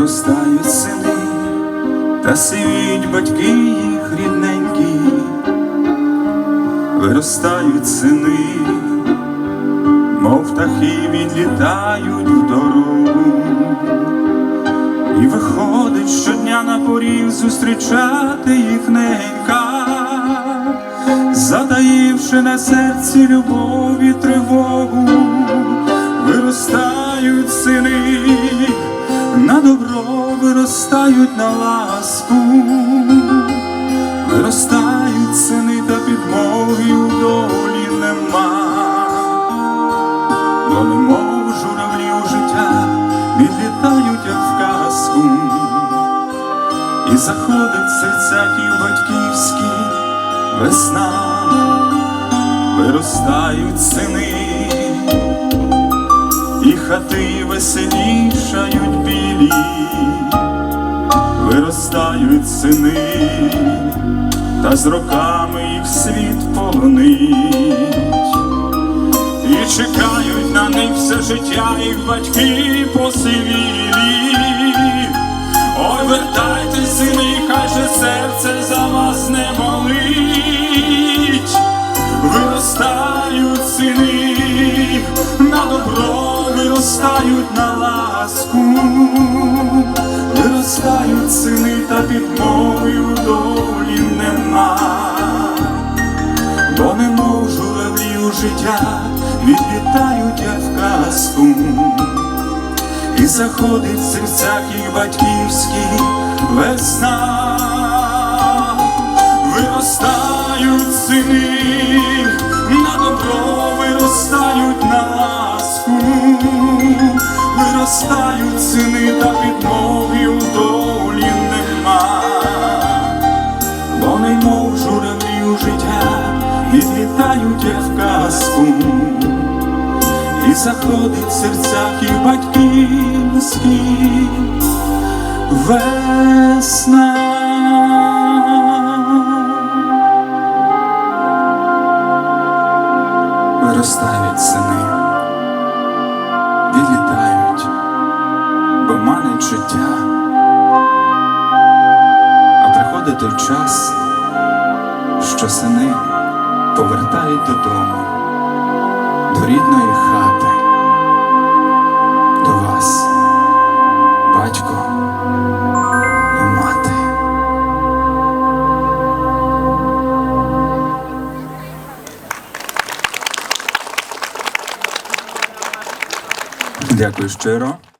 виростають сини, та сивіють батьки їх рідненькі, виростають сини, мов птахи відлітають в дорогу, і виходить щодня на поріг зустрічати їх ненька, затаївши на серці любов і тривогу, виростають сини, добро виростають на ласку, виростають сини та підмоги у долі нема, бо немов журавлі у життя відлітають, як в казку, і заходить в серцях і батьківські весна, виростають сини, і хати веселішають виростають сини, та з роками їх світ полонить. І чекають на них все життя їх батьки посивілі. Ой, вертайте, сини, хай же серце за вас не болить. Виростають сини, на добро виростають на ласку, виростають сини та підмою долі нема. Бо немов журавлі у життя відлітають, як в казку, і заходить в серцях їх батьківські весна, виростають сини, на добро виростають на ласку, виростають сини відлітають, як в казку, і заходить в серцях їх батьківські весна. Виростають сини, відлітають, бо манить життя. А приходить той час, що сини повертають додому, до рідної хати, до вас, батько і мати. Дякую щиро.